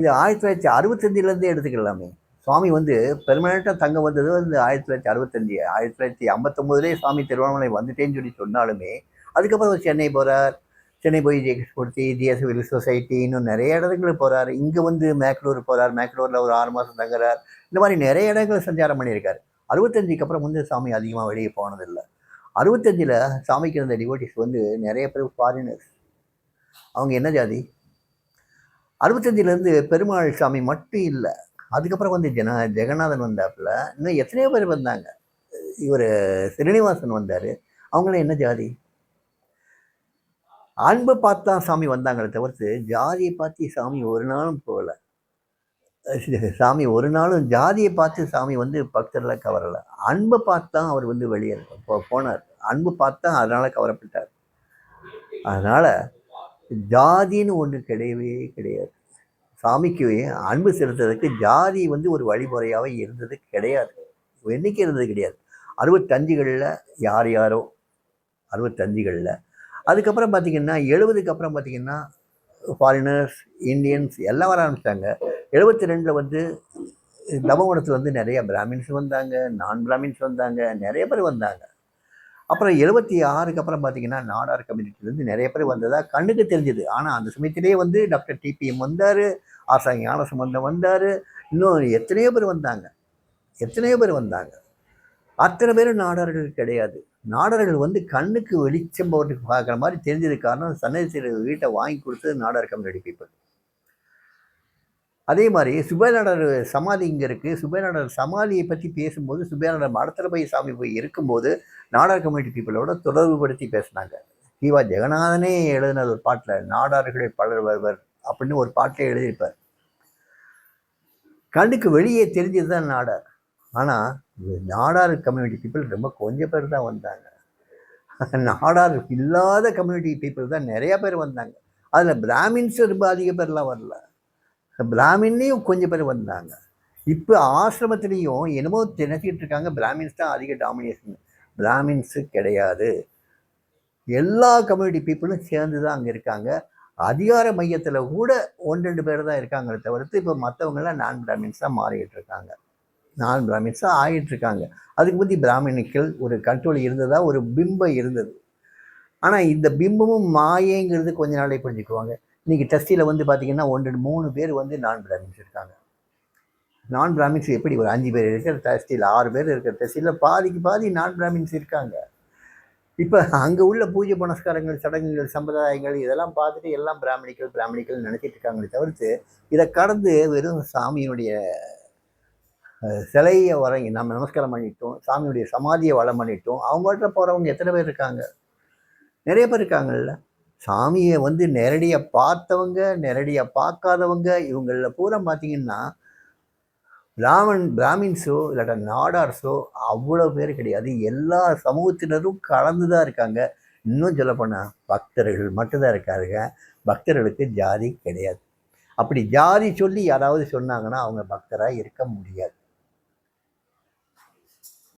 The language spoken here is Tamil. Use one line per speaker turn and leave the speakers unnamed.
இது ஆயிரத்தி தொள்ளாயிரத்தி அறுபத்தஞ்சிலேருந்தே எடுத்துக்கலாமே. சுவாமி வந்து பெர்மனெண்ட்டாக தங்க வந்தது வந்து ஆயிரத்தி தொள்ளாயிரத்தி அறுபத்தஞ்சு ஆயிரத்தி தொள்ளாயிரத்தி ஐம்பத்தொம்போதுலேயே சுவாமி திருவண்ணாமலை வந்துட்டேன்னு சொல்லி சொன்னாலுமே அதுக்கப்புறம் சென்னை போகிறார் சென்னை போய் ஜெயகிருஷ்ணமூர்த்தி ஜிஎஸ் சொசைட்டி இன்னும் நிறைய இடங்களுக்கு போகிறார் இங்கே வந்து மேக்லூர் போகிறார் மேக்லூரில் ஒரு ஆறு மாதம் தங்குறார். இந்த மாதிரி நிறைய இடங்கள் சஞ்சாரம் பண்ணியிருக்கார். அறுபத்தஞ்சுக்கு அப்புறம் வந்து சாமி அதிகமாக வெளியே போனதில்லை. அறுபத்தஞ்சில் சாமிக்கு இருந்த டிவோட்டிஸ் வந்து நிறைய பேர் ஃபாரினர்ஸ் அவங்க என்ன ஜாதி? அறுபத்தஞ்சிலேருந்து பெருமாள் சாமி மட்டும் இல்லை. அதுக்கப்புறம் வந்து ஜன ஜெகநாதன் வந்தாப்புல இன்னும் எத்தனையோ பேர் வந்தாங்க. இவர் ஸ்ரீனிவாசன் வந்தார். அவங்களாம் என்ன ஜாதி? அன்பை பார்த்தா சாமி வந்தாங்களே தவிர்த்து ஜாதியை பார்த்து சாமி ஒரு நாளும் போகலை. சாமி ஒரு நாளும் ஜாதியை பார்த்து சாமி வந்து பக்தர்களை கவரலை. அன்பை பார்த்தா அவர் வந்து வெளியே போ- போனார். அன்பு பார்த்தா அதனால் கவரப்பட்டார். அதனால் ஜாதின்னு ஒன்று கிடையவே கிடையாது. சாமிக்கு அன்பு செலுத்துறதுக்கு ஜாதி வந்து ஒரு வழிமுறையாகவே இருந்தது கிடையாது. என்றைக்கு இருந்தது கிடையாது. அறுபத்தஞ்சுகளில் யார் யாரோ அறுபத்தஞ்சுகளில். அதுக்கப்புறம் பார்த்தீங்கன்னா எழுபதுக்கு அப்புறம் பார்த்தீங்கன்னா ஃபாரினர்ஸ் இந்தியன்ஸ் எல்லாம் வர ஆரம்பிச்சிட்டாங்க. எழுபத்தி ரெண்டில் வந்து தவகுணத்தில் வந்து நிறைய பிராமின்ஸ் வந்தாங்க நான் பிராமின்ஸ் வந்தாங்க நிறைய பேர் வந்தாங்க. அப்புறம் எழுபத்தி ஆறுக்கு அப்புறம் பார்த்தீங்கன்னா நாடார் கம்யூனிட்டிலேருந்து நிறைய பேர் வந்ததா கண்ணுக்கு தெரிஞ்சுது. ஆனால் அந்த சமயத்திலே வந்து டாக்டர் டிபிஎம் வந்தார் ஆசா ஞான சம்பந்தம் வந்தார் இன்னும் எத்தனையோ பேர் வந்தாங்க. எத்தனையோ பேர் வந்தாங்க. அத்தனை பேரும் நாடார்கள் கிடையாது. நாடார்கள் வந்து கண்ணுக்கு வெளிச்சம் போட்டு பார்க்குற மாதிரி தெரிஞ்சது காரணம் சன்னதி வீட்டை வாங்கி கொடுத்தது நாடார் கம்யூனிட்டி பீப்புள் அதே மாதிரி சுபேநாடர் சமாதி இங்கே இருக்குது சுபேநாடர் சமாதியை பற்றி பேசும்போது சுபேநாடர் மடத்தரபை சாமி போய் இருக்கும்போது நாடார் கம்யூனிட்டி பீப்புளோட தொடர்புபடுத்தி பேசினாங்க. கீவா ஜெகநாதனே எழுதின ஒரு பாட்டில் நாடார்களே பலர் வருவர் அப்படின்னு ஒரு பாட்டில் எழுதியிருப்பார். கண்ணுக்கு வெளியே தெரிஞ்சது தான் நாடார். ஆனால் நாடார் கம்யூனிட்டி பீப்புள் ரொம்ப கொஞ்சம் பேர் தான் வந்தாங்க. நாடார் இல்லாத கம்யூனிட்டி பீப்புள் தான் நிறையா பேர் வந்தாங்க. அதில் பிராமின்ஸ் ரொம்ப அதிக பேர்லாம் வரல. பிராமின்லேயும் கொஞ்சம் பேர் வந்தாங்க. இப்போ ஆசிரமத்துலேயும் என்னமோ நினைச்சிட்டு இருக்காங்க. பிராமின்ஸ் தான் அதிக டாமினேஷன் பிராமின்ஸு கிடையாது. எல்லா கம்யூனிட்டி பீப்புளும் சேர்ந்து தான் அங்கே இருக்காங்க. அதிகார மையத்தில் கூட ஒன்று ரெண்டு பேர் தான் இருக்காங்களே தவிர்த்து இப்போ மற்றவங்கெல்லாம் நான் பிராமின்ஸ் தான் மாறிக்கிட்டு இருக்காங்க. நான் பிராமின்ஸாக ஆகிட்டு இருக்காங்க. அதுக்கு பற்றி பிராமணிக்கள் ஒரு கண்ட்ரோல் இருந்ததா? ஒரு பிம்பம் இருந்தது. ஆனால் இந்த பிம்பமும் மாயேங்கிறது கொஞ்ச நாளே புரிஞ்சுக்குவாங்க. இன்றைக்கி டெஸ்டியில் வந்து பார்த்தீங்கன்னா ஒன்று மூணு பேர் வந்து நான் பிராமின்ஸ் இருக்காங்க. நான் பிராமின்ஸ் எப்படி ஒரு அஞ்சு பேர் இருக்கிற டெஸ்டியில் ஆறு பேர் இருக்கிற டெஸ்டியில் பாதிக்கு பாதி நான் பிராமின்ஸ் இருக்காங்க. இப்போ அங்கே உள்ள பூஜை புனஸ்காரங்கள் சடங்குகள் சம்பிரதாயங்கள் இதெல்லாம் பார்த்துட்டு எல்லாம் பிராமணிகள் பிராமணிகள் நினச்சிட்டு இருக்காங்களே தவிர்த்து இதை கடந்து வெறும் சாமியினுடைய சிலையை வர நம்ம நமஸ்காரம் பண்ணிட்டோம் சாமியுடைய சமாதியை வளம் பண்ணிட்டோம் அவங்கள்ட்ட போகிறவங்க எத்தனை பேர் இருக்காங்க? நிறைய பேர் இருக்காங்கல்ல? சாமியை வந்து நேரடியாக பார்த்தவங்க நேரடியாக பார்க்காதவங்க இவங்களில் பூரா பார்த்தீங்கன்னா பிராமன் பிராமின்ஸோ இல்லாட்ட நாடார்ஸோ அவ்வளோ பேர் கிடையாது. எல்லா சமூகத்தினரும் கலந்து தான் இருக்காங்க. இன்னும் சொல்லப்போனால் பக்தர்கள் மட்டும்தான் இருக்காருங்க. பக்தர்களுக்கு ஜாதி கிடையாது. அப்படி ஜாதி சொல்லி யாராவது சொன்னாங்கன்னா அவங்க பக்தராக இருக்க முடியாது.